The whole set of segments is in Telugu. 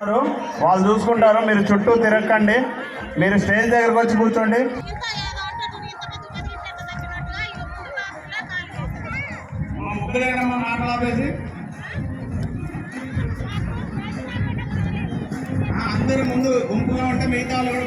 వాళ్ళు చూసుకుంటారు. మీరు చుట్టూ తిరగకండి. మీరు స్టేజ్ దగ్గరకు వచ్చి కూర్చోండి. మాట్లాడేసి అందరు ముందు గుంపుగా ఉంటే మిగతా వాళ్ళు కూడా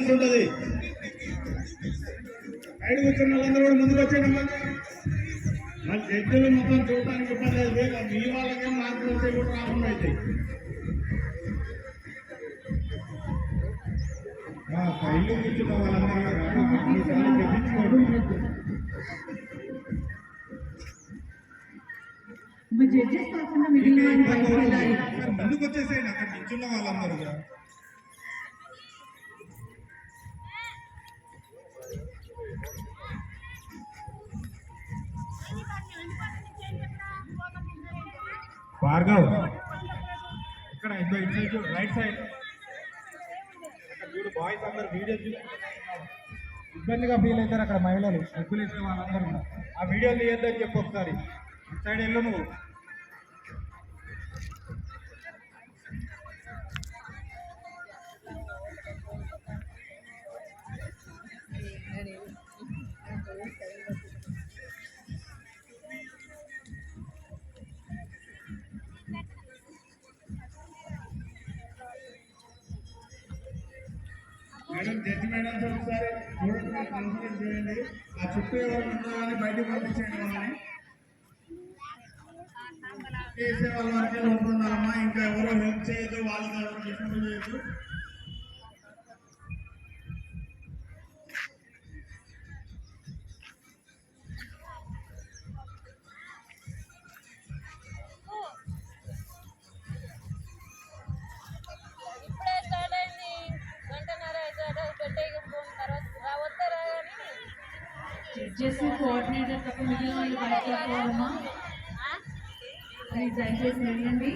డిస్టర్బెన్స్ ఉంటుంది. సైడ్ కూర్చున్న వాళ్ళందరూ కూడా ముందుకు వచ్చేయండి అమ్మా మరి జడ్జిలు మొత్తం చూడటానికి ఇబ్బంది మీ వాళ్ళకేం మార్పులు వస్తే కూడా రాకుండా అవుతాయి సైడ్లు కూర్చున్న వాళ్ళందరూ బయటకు ముందుకు వచ్చేసేయండి. అక్కడ నిల్చున్న వాళ్ళందరూ కూడా. భార్గవ్ ఇక్కడ ఇద్దరు ఇటు సైడ్ రైట్ సైడ్. అక్కడ చూడు బాయ్స్ అందరు వీడియో చూసి ఇబ్బందిగా ఫీల్ అవుతారు అక్కడ మహిళలు డబ్బులు వేసే వాళ్ళందరూ ఆ వీడియో తీయద్దని చెప్పు ఒకసారి. ఇటు సైడ్ వెళ్ళు నువ్వు. మేడం జడ్జి మేడం ఒకసారి చూడండి కన్సల్ట్ చేయండి. ఆ చుట్టూ ఎవరు ఉన్నారని బయటకు పంపించండి వాళ్ళని. చేసే వాళ్ళ వరకే ఉంటున్నారమ్మా. ఇంకా ఎవరు హెల్ప్ చేయదు వాళ్ళకి ఎవరు డిస్టర్బ్ చేయొద్దు జడ్జెస్ కోఆర్డినేటర్ తప్ప మిగిలిన వాళ్ళు బయటకు వెళ్ళిపోవాలమ్మా ప్లీజ్ దయచేసి వెళ్ళండి.